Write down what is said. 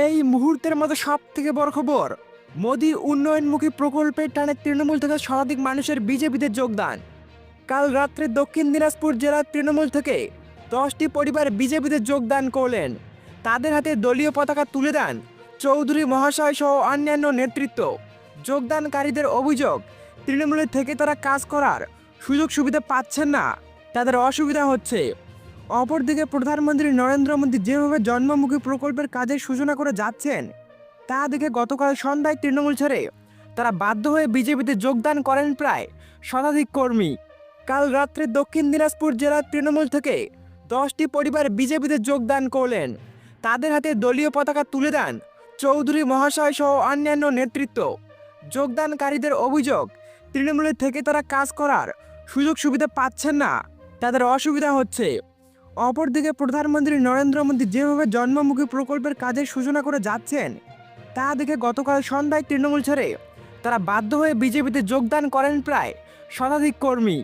এই মুহূর্তের মতো সব থেকে বড় খবর, মোদি উন্নয়নমুখী প্রকল্পের টানে তৃণমূল থেকে শতাধিক মানুষের বিজেপিতে যোগদান। কাল রাত্রে দক্ষিণ দিনাজপুর জেলার তৃণমূল থেকে দশটি পরিবার বিজেপিতে যোগদান করলেন। তাদের হাতে দলীয় পতাকা তুলে দেন চৌধুরী মহাশয় সহ অন্যান্য নেতৃত্ব। যোগদানকারীদের অভিযোগ তৃণমূলের থেকে তারা কাজ করার সুযোগ সুবিধা পাচ্ছেন না। তাদের অসুবিধা হচ্ছে অপরদিকে প্রধানমন্ত্রী নরেন্দ্র মোদী যেভাবে জন্মমুখী প্রকল্পের কাজের সূচনা করে যাচ্ছেন, তা দেখে গতকাল সন্ধ্যায় তৃণমূল ছেড়ে তারা বাধ্য হয়ে বিজেপিতে যোগদান করেন প্রায় শতাধিক কর্মী। কাল রাত্রে দক্ষিণ দিনাজপুর জেলার তৃণমূল থেকে দশটি পরিবার বিজেপিতে যোগদান করলেন। তাদের হাতে দলীয় পতাকা তুলে দেন চৌধুরী মহাশয় সহ অন্যান্য নেতৃত্ব। যোগদানকারীদের অভিযোগ তৃণমূলের থেকে তারা কাজ করার সুযোগ সুবিধা পাচ্ছেন না। তাদের অসুবিধা হচ্ছে অপরদিকে প্রধানমন্ত্রী নরেন্দ্র মোদী যেভাবে জন্মমুখী প্রকল্পের কাজের সূচনা করে যাচ্ছেন, তা দেখে গতকাল সন্ধ্যায় তৃণমূল ছেড়ে তারা বাধ্য হয়ে বিজেপিতে যোগদান করেন প্রায় শতাধিক কর্মী।